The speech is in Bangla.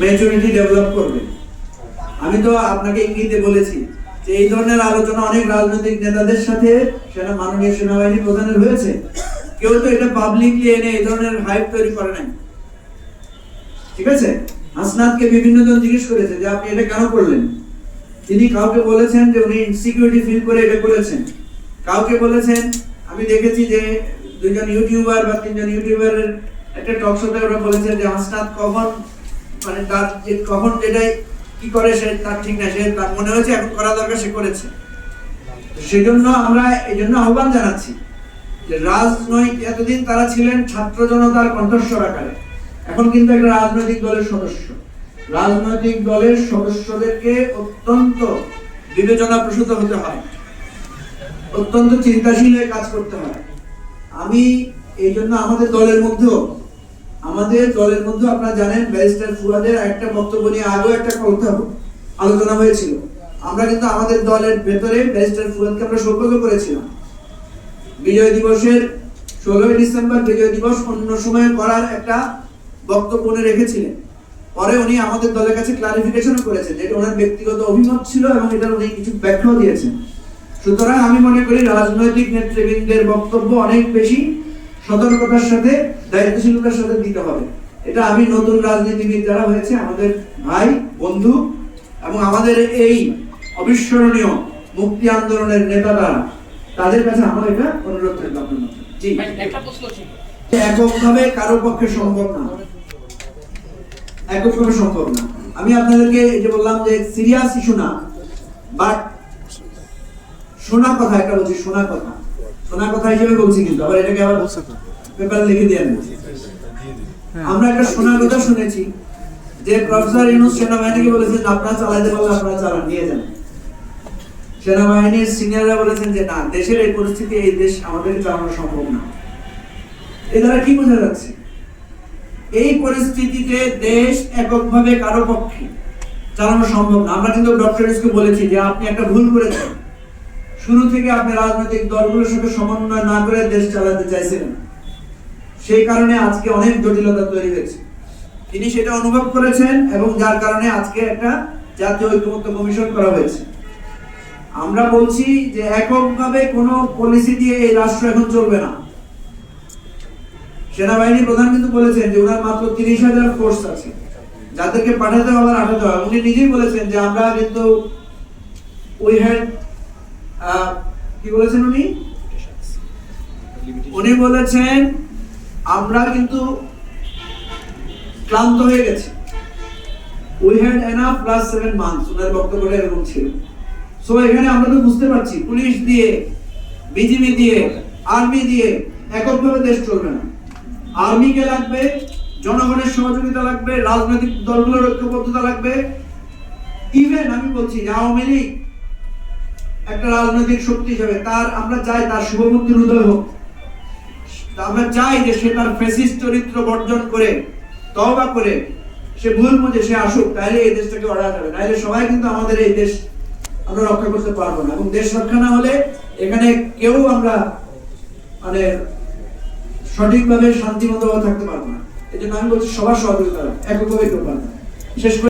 ম্যাচুরিটি ডেভেলপ করবে। আমি তো আপনাকে ইঙ্গিতে বলেছি যে এই ধরনের আলোচনা অনেক রাজনৈতিক নেতাদের সাথে সেনা মাননীয় সেনাবাহিনী প্রধানের হয়েছে। কেউ তো এটা পাবলিকলি এনে এই ধরনের হাইপ তৈরি করে নাই। ঠিক আছে? হাসনাতকে বিভিন্ন জন জিজ্ঞেস করেছে যে আপনি এটা কেন করলেন? তিনি কাউকে বলেছেন যে উনি ইনসিকিউরিটি ফিল করে এটা করেছেন। কাউকে বলেছেন, আমি দেখেছি যে দুজন ইউটিউবার বা তিনজন ইউটিউবারের একটা টক শোতে ওরা বলেছে যে হাসনাত কখন মানে তার যে কখন যেটাই কি করে সে তার ঠিক না সে তার মনে হয়েছে এখন করা দরকার, সে করেছে। সেজন্য আমরা এই জন্য আহ্বান জানাচ্ছি যে রাজনৈতিক, এতদিন তারা ছিলেন ছাত্র জনতার কণ্ঠস্বর আকারে, এখন কিন্তু একটা রাজনৈতিক দলের সদস্য। রাজনৈতিক দলের সদস্যদেরকে অত্যন্ত বিবেচনা প্রসূত হতে হয়, অত্যন্ত চিন্তাশীল হয়ে কাজ করতে হয়। আমি এই জন্য আমাদের দলের মধ্যেও আমাদের দলের মধ্যে আপনারা জানেন, ব্যারিস্টার ফুয়াদের একটা বক্তব্য নিয়ে আগেও একটা কথা আলোচনা হয়েছিল। আমরা কিন্তু আমাদের দলের ভেতরে ব্যারিস্টার ফুয়াদকে আমরা সৌভাগ্য করেছিলাম। বিজয় দিবসের ষোলোই ডিসেম্বর বিজয় দিবস অন্য সময় করার একটা বক্তব্য উনি রেখেছিলেন। পরে উনি আমাদের দলের কাছে ক্লারিফিকেশন করেছেন যে এটা ওনার ব্যক্তিগত অভিমত ছিল এবং এটা উনি কিছু ব্যাখ্যাও দিয়েছেন। সুতরাং আমি মনে করি রাজনৈতিক নেতৃবৃন্দের বক্তব্য অনেক বেশি সতর্কতার সাথে দায়িত্বশীলতার সাথে দিতে হবে। এটা আমি নতুন রাজনীতিবিদ যারা হয়েছে আমাদের ভাই বন্ধু এবং আমাদের এই অবিস্মরণীয় মুক্তি আন্দোলনের নেতারা তাদের কাছে আমার এটা অনুরোধ থাকবে আপনার জি। এককভাবে কারও পক্ষে সম্ভব না। এককভাবে সম্ভব না। আমি আপনাদেরকে এই যে বললাম যে সিরিয়াস ইস্যু না বাট শোনা কথা একটা বলছি শোনা কথা। শোনা কথা হিসেবে বলছি কিন্তু আবার এটাকে আবার পেপারে লিখে দিয়ে আনব। আমরা একটা শোনা কথা শুনেছি যে প্রফেসর ইউনুস সেনাবাহিনীকে বলেছেন আপনারা চালাইতে পারলে আপনারা চালান নিয়ে যান। সেনাবাহিনীর সিনিয়ররা বলেছেন যে না দেশের এই পরিস্থিতি এই দেশ আমাদের চালানো সম্ভব না। এ দ্বারা কি বোঝা যাচ্ছে? এই পরিস্থিতিতে দেশ এককভাবে কারও পক্ষে চালানো সম্ভব না। আমরা কিন্তু ডক্টর বলেছি যে আপনি একটা ভুল করেছেন। শুরু থেকে আপনি রাজনৈতিক দলগুলোর সাথে সমন্বয় না করে দেশ চালাতে চাইছিলেন সেই কারণে আজকে অনেক জটিলতা তৈরি হয়েছে। তিনি সেটা অনুভব করেছেন এবং যার কারণে আজকে একটা জাতীয় ঐক্যমত্য কমিশন করা হয়েছে। আমরা বলছি যে এককভাবে কোনো পলিসি দিয়ে এই রাষ্ট্র এখন চলবে না। সেনাবাহিনী প্রধান কিন্তু বলেছেন যে ওনার মাত্র তিরিশ হাজার ফোর্স আছে। যাদেরকে পাঠাতে হবে আর আঠাতে হবে। উনি নিজেই বলেছেন যে আমরা কিন্তু উই হ্যাড কি বলেছেন উনি? উনি বলেছেন, আমরা কিন্তু ক্লান্ত হয়ে গেছি। We had plus seven months ওনার এরকম ছিল। সো এখানে আমরা তো বুঝতে পারছি, পুলিশ দিয়ে বিজিবি দিয়ে আর্মি দিয়ে এককভাবে দেশ চলবে না। আর্মিকে লাগবে, জনগণের সহযোগিতা লাগবে, রাজনৈতিক দলগুলোর ঐক্যবদ্ধতা লাগবে। ইভেন আমি বলছি আওয়ামী লীগ একটা রাজনৈতিক শক্তি হিসেবে, তার আমরা চাই তার শুভবুদ্ধির উদয় হোক। আমরা চাই যে সে তার ফেসিস চরিত্র বর্জন করে, তওবা করে, সে ভুল বুঝে সে আসুক তাহলে এই দেশটাকে অর্ডার যাবে। নাহলে সবাই কিন্তু আমাদের এই দেশ আমরা রক্ষা করতে পারব না। এবং দেশ রক্ষা না হলে এখানে কেউ আমরা মানে সঠিকভাবে শান্তিমতো থাকতে পারব না। এই জন্য আমি বলছি সবার সহযোগিতা এককভাবে কেউ পারবে না। শেষ